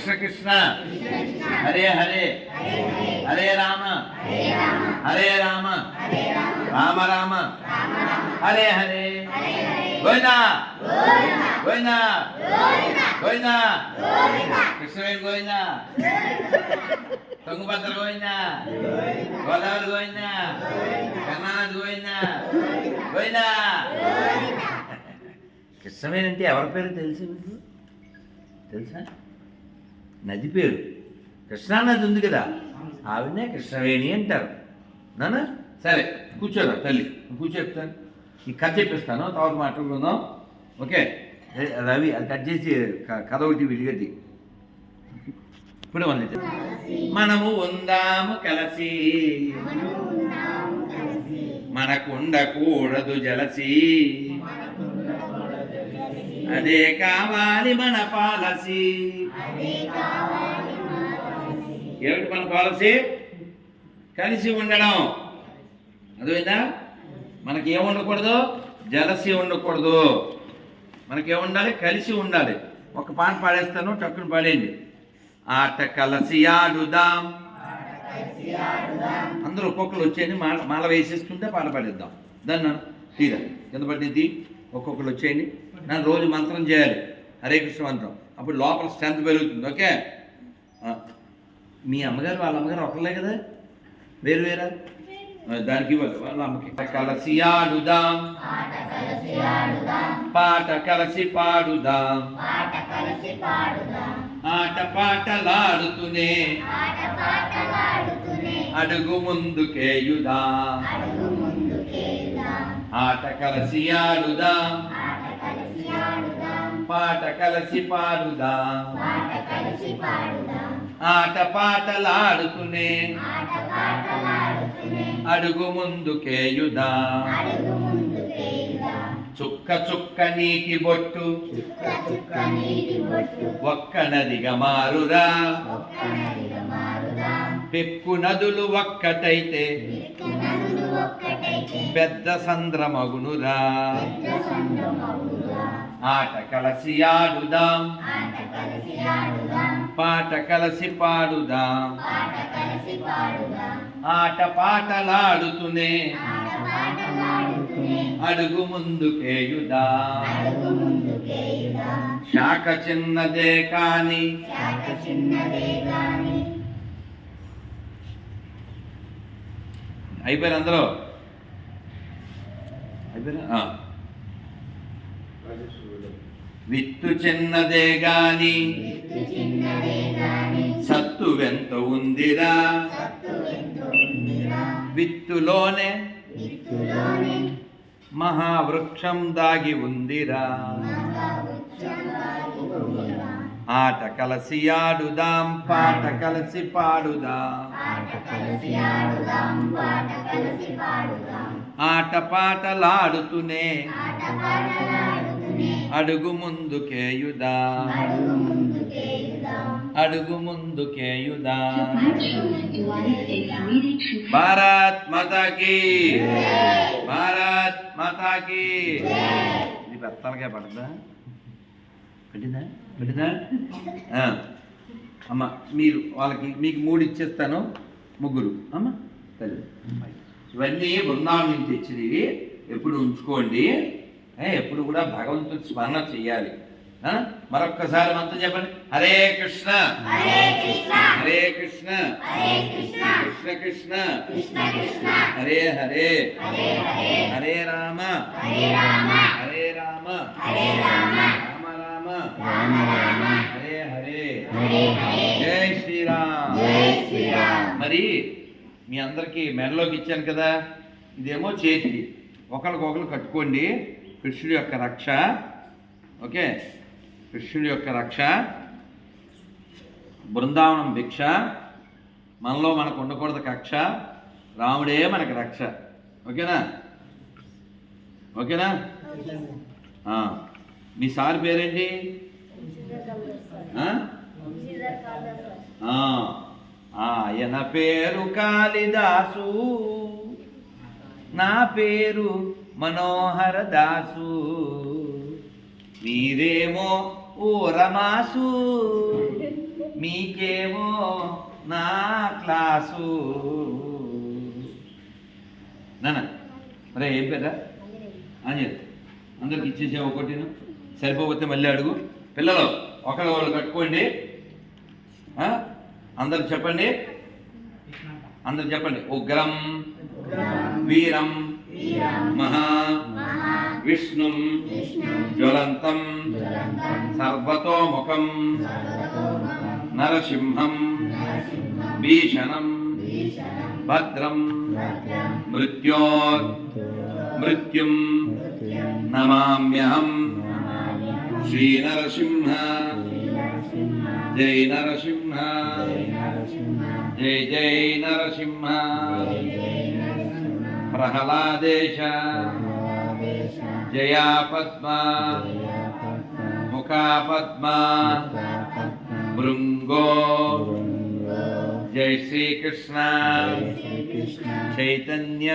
కృష్ణ కృష్ణ హరే హరే హరే రామ హరే రామ రామ రామ హరే హరే గోవిందా గోవిందా గోవిందా కృష్ణవేణి గోవిందా తుంగభద్ర గోవిందా గోదావరి గోవిందా కర్ణాటక గోవిందా గోవిందా కృష్ణవేణి అంటే ఎవరి పేరు తెలుసు మీకు తెలుసా నది పేరు. కృష్ణా నది ఉంది కదా. ఆవిడనే కృష్ణవేణి అంటారు. నానా? సరే కూర్చోరా తల్లి. కూర్చో చెప్తాను ఈ కథ చెప్పిస్తాను. తర్వాత మాట్లాడుకుందాం. ఓకే? రవి అది కట్ చేసి క- కథ ఒకటి విడిగద్ది ఇప్పుడు మొదలెట్టు. మనము ఉందాము కలిసి. మనకుండకూడదు జలసి. అదే కావాలి మన పాలసీ. ఏమిటి మన పాలసీ? కలిసి ఉండడం. అర్థమైందా? మనకి ఉండకూడదు జలసి ఉండకూడదు. మనకి ఏముండాలి కలిసి ఉండాలి. ఒక పాట పాడేస్తాను టక్కుని పాడేయండి. ఆట కలసి ఆడుదాం. అందరూ ఒక్కొక్కరు వచ్చేయండి మాల మాల వేసేస్తుంటే పాట పాడిద్దాం. దాన్ని తీరా. కింద పడింది ఒక్కొక్కరు వచ్చేయండి. నన్ను రోజు మంత్రం చేయాలి. హరే కృష్ణ మంత్రం. అప్పుడు లోపల స్ట్రెంత్ పెరుగుతుంది. ఓకే? మీ అమ్మగారు వాళ్ళ అమ్మగారు ఒకళ్ళే కదా? వేరు వేరా? దానికి ఇవ్వాలి. వాళ్ళ అమ్మకి. కలసి ఆడుదాం. పాట కలసి పాడుదాం. ఆట పాటలాడుతూనే. అడుగు ముందుకేయుదా. ఆట కలసి ఆడుదాం. పాట కలిసి పాడుదాం. ఆట పాటలాడుతూనే. అడుగు ముందుకేయుదాం. చుక్క చుక్క నీటి బొట్టు. ఒక్క నదిగా మారురా పెక్కు నదులు ఒక్కటైతే. పెద్ద సంద్రమగునురా. ఆట కలసి ఆడుదాం పాట కలసి పాడుదాం ఆట పాటలాడుతూనే అడుగు ముందుకేయుదాం. శాఖ చిన్నదే కాని. అయిపోయారు అందరూ? అయిపోయారా. విత్తు చిన్నదే గాని సత్తు వెంత ఉందిరా విత్తులోనే మహావృక్షం దాగి ఉందిరా ఆట కలసి ఆడుదాం పాట కలసి పాడుదాం ఆట పాటలాడుతూనే అడుగు ముందుకేయుదా అడుగు ముందుకేయుదా భారత్ మాతాకి. భారత్ మాతాకి. ఇది బెత్తాలకే పడదా పెట్టిందా? పెట్టిందా? ఆ. అమ్మ మీరు వాళ్ళకి మీకు మూడు ఇచ్చేస్తాను ముగ్గురు. అమ్మ తల్లి. ఇవన్నీ బృందావనం నుంచి తెచ్చినవి. ఎప్పుడు ఉంచుకోండి. ఎప్పుడు కూడా భగవంతుడి స్మరణ చెయ్యాలి. ఆ? మరొక్కసారి మంత్రం చెప్పండి. హరే కృష్ణ. హరే కృష్ణ. కృష్ణ. కృష్ణ. హరే హరే. హరే రామ. హరే రామ. రామ. రామ. హరే హరే. జై శ్రీరామ్. మరి మీ అందరికీ మెడలోకి ఇచ్చాను కదా. ఇదేమో చేతికి. ఒకరికొకరు కట్టుకోండి. కృష్ణుడి యొక్క రక్ష. ఓకే? కృష్ణుడి యొక్క రక్ష. బృందావనం భిక్ష. మనలో మనకు ఉండకూడదు కక్ష. రాముడే మనకు రక్ష. ఓకేనా? ఓకేనా? మీ సార్ పేరేంటి? ఆయన పేరు కాళిదాసు. నా పేరు మనోహర దాసు. మీరేమో ఓ రమాసు మీకేమో నా క్లాసు. నాన్న మరే ఏం పేరా ఆంజనేయ. అందరికి ఇచ్చేసే ఒకటిను. సరిపోతే మళ్ళీ అడుగు. పిల్లలు ఒకళ్ళు వాళ్ళు కట్టుకోండి? అందరు చెప్పండి. అందరు చెప్పండి. ఉగ్రం వీరం మహా విష్ణుం జ్వలంతం సర్వతోముఖం నరసింహం భీషణం భద్రం మృత్యోర్ మృత్యుం నమామ్యహం శ్రీనరసింహ జై నరసింహ జై జై నరసింహ प्रहलादेश। जया पद्मा। मुखा पद्मा। भृंगो जय श्री कृष्ण चैतन्य।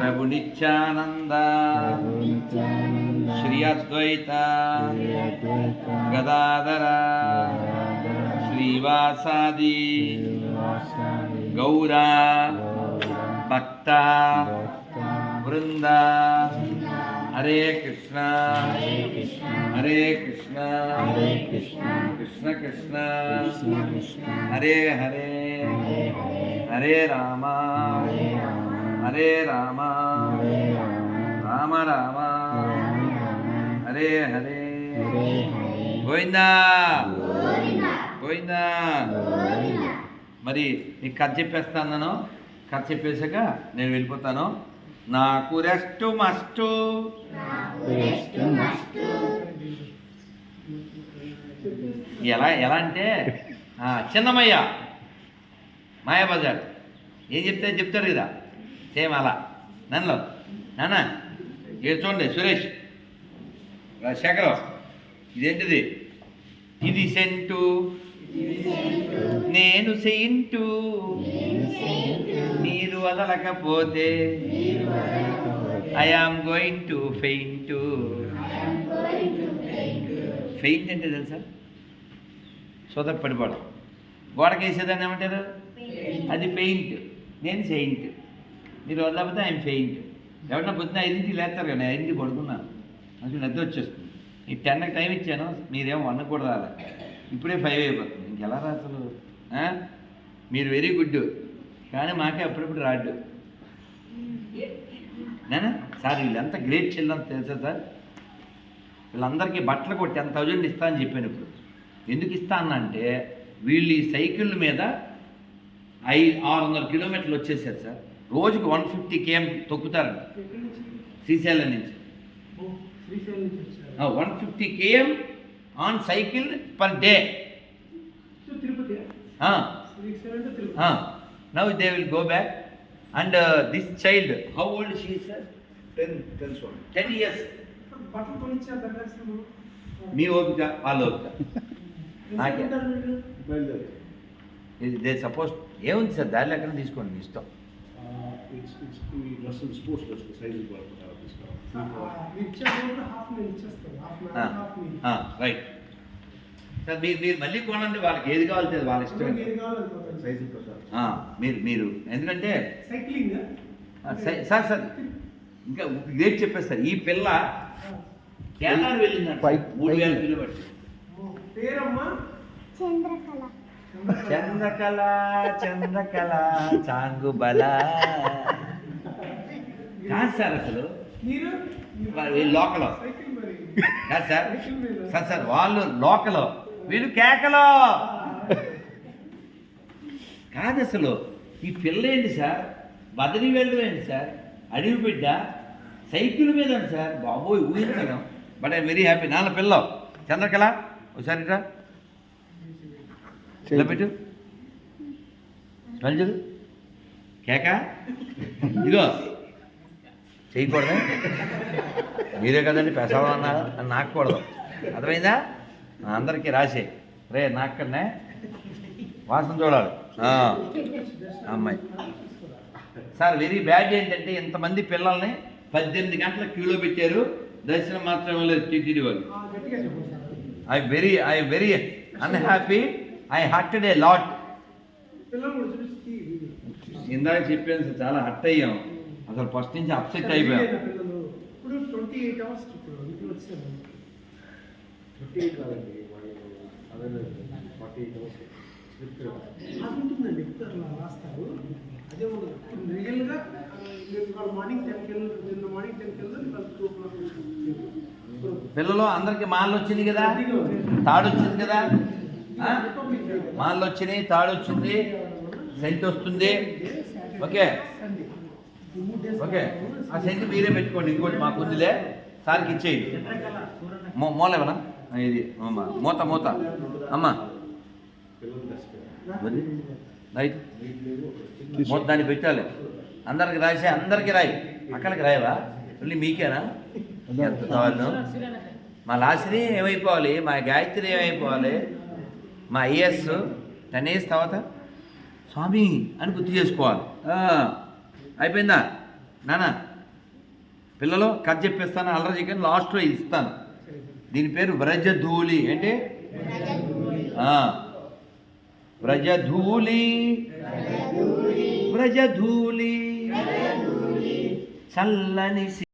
प्रभु नित्यानंद श्री अद्वैत। गदाधर। श्रीवासादी। गौरा। భక్త బృంద. హరే కృష్ణ. హరే కృష్ణ. కృష్ణ కృష్ణ. హరే హరే. హరే రామ. హరే రామ. రామ రామ. హరే హరే. గోవిందా. గోవిందా. మరి నీకు కథ చెప్పేస్తాను నేను. కథ చెప్పేశాక నేను వెళ్ళిపోతాను. నాకు రెస్ట్ మస్ట్ ఎలా ఎలా అంటే చిన్నమయ్య మాయాబజార్. ఏం చెప్తే చెప్తారు కదా. సేమ్ అలా. నన్ను నాన్న ఇది చూడండి సురేష్. రా, శేఖరం ఇదేంటిది? ఇది సెంటు. నేను సెయింటు. మీరు వదలకపోతే I am going to faint faint అంటే తెలుసా? సోదర పడిపోవడం. గోడకి వేసేదాన్ని ఏమంటారు? అది పెయింట్. నేను సెయింట్. మీరు వదలకపోతే ఆయన ఫెయింట్ ఎవరన్నా పొద్దున ఐదింటికి లేస్తారు కదా ఐదింటికి పడుకున్నాను. నాకు నిద్ర వచ్చేస్తుంది. ఈ టెన్కి టైం ఇచ్చాను మీరేమో వండకూడదు అలా. ఇప్పుడే ఫైవ్ అయిపోతుంది. ఇంకెలా రా అసలు? మీరు వెరీ గుడ్ కానీ మాకే అప్పుడప్పుడు రాడ్డు. నేనా? సార్ వీళ్ళంతా గ్రేట్ చిల్డ్రన్ తెలుసా సార్? వీళ్ళందరికీ బట్టలు కొట్టి టెన్ థౌజండ్ ఇస్తా అని చెప్పాను ఇప్పుడు. ఎందుకు ఇస్తా అన్నా అంటే వీళ్ళు ఈ సైకిళ్ళ మీద ఐ ఆరు వందల కిలోమీటర్లు వచ్చేసారు సార్. రోజుకి వన్ ఫిఫ్టీ కేఎం తొక్కుతారు. శ్రీశైలం నుంచి. One fifty KM on cycle per day now they will go back and this child how old she sir ten ten ten years మీ ఓపిక వాళ్ళ ఓపిక. నాకే. దే సపోజ్ ఏముంది సార్ దారి ఎక్కడ తీసుకోండి మీ ఇష్టం. ఇట్స్ ఇట్స్ ఈ డ్రెస్ స్పోర్ట్స్ హాఫ్ హాఫ్ మీ రైట్ సార్ మీరు మీరు మళ్ళీ కొనండి వాళ్ళకి ఏది కావాలి అది వాళ్ళ ఇష్టం. సైజు మీరు మీరు ఎందుకంటే సైక్లింగ్ సార్ సార్ ఇంకా గ్రేట్ చెప్పేస్తారు ఈ పిల్ల కేదార్ వెళ్ళిందంట పై- మూడు వేల పైకి. కిలోమీటర్లు పేరమ్మా? చంద్రకళ. చంద్రకళ చంద్రకళ చాంగు బల కాదు సార్ అసలు. లోకల్. కాదు సార్. సార్ సార్ వాళ్ళు లోకల్. వీళ్ళు కేకలో. కాదు అసలు. ఈ పిల్ల ఏంటి సార్? బదరి వెళ్ళు ఏంటి సార్? అడవి బిడ్డ సైకిల్ మీద సార్. బాబోయ్ ఊహించడం. But I very happy. నాన్న పిల్ల చంద్రకళ ఒకసారి ఇలా పెట్టు? చూడు. కేక? ఇదిగో. చేయకూడదా? మీరే కదండి పెసవడం అన్నారు? అని నాకూడదు అర్థమైందా? అందరికీ రాసే. రే నాకనే వాసన చూడాలి. ఆ, అమ్మాయి. సార్ వెరీ బ్యాడ్ ఏంటంటే ఇంతమంది పిల్లల్ని పద్దెనిమిది గంటల క్యూలో పెట్టారు. దర్శనం మాత్రం లేదు టీటీడీ వాళ్ళు. ఆ, గట్టిగా చెప్పండి sir. I very I very unhappy I hurted a lot. ఇందాక చెప్పాను సార్ చాలా హర్ట్ అయ్యాం. అసలు ఫస్ట్ నుంచి అప్సెట్ అయిపోయాం. వీడియోనా పిల్లలు ఇప్పుడు ట్వంటీ ఎయిట్ అవర్స్ ఇప్పుడు ఇంట్లో వచ్చాను థర్టీ ఎయిట్ కాదండి అదే రాస్తారు. రియల్గా మార్నింగ్ టెన్కి వెళ్ళి నిన్న మార్నింగ్ టెన్కి పిల్లలు అందరికి మాల్ వచ్చింది కదా? తాడు వచ్చింది కదా? ఆ? వచ్చినాయి తాడు వచ్చింది సెంట్ వస్తుంది. ఓకే. ఓకే. ఆ సెంట్ మీరే పెట్టుకోండి ఇంకోటి మాకు ఉందిలే. సార్కి ఇచ్చేయండి మో మూలేవనా ఇది మూత మూత. అమ్మా. రైట్. మూత దాన్ని పెట్టాలి. అందరికి రాసే అందరికి రాయి. అక్కడికి రాయవా? మళ్ళీ మీకేనా? ఎంత దారుణం మా లాసిని ఏమైపోవాలి? మా గాయత్రి ఏమైపోవాలి? మా ఐఎస్ టెన్ తర్వాత స్వామి అని గుర్తు చేసుకోవాలి. అయిపోయిందా? నానా పిల్లలు కథ చెప్పిస్తాను అల్లరి చికెన్ లాస్ట్లో ఇస్తాను. దీని పేరు వ్రజధూళి. ఏంటి? ఆ, వ్రజధూళి. వ్రజధూళి. చల్లని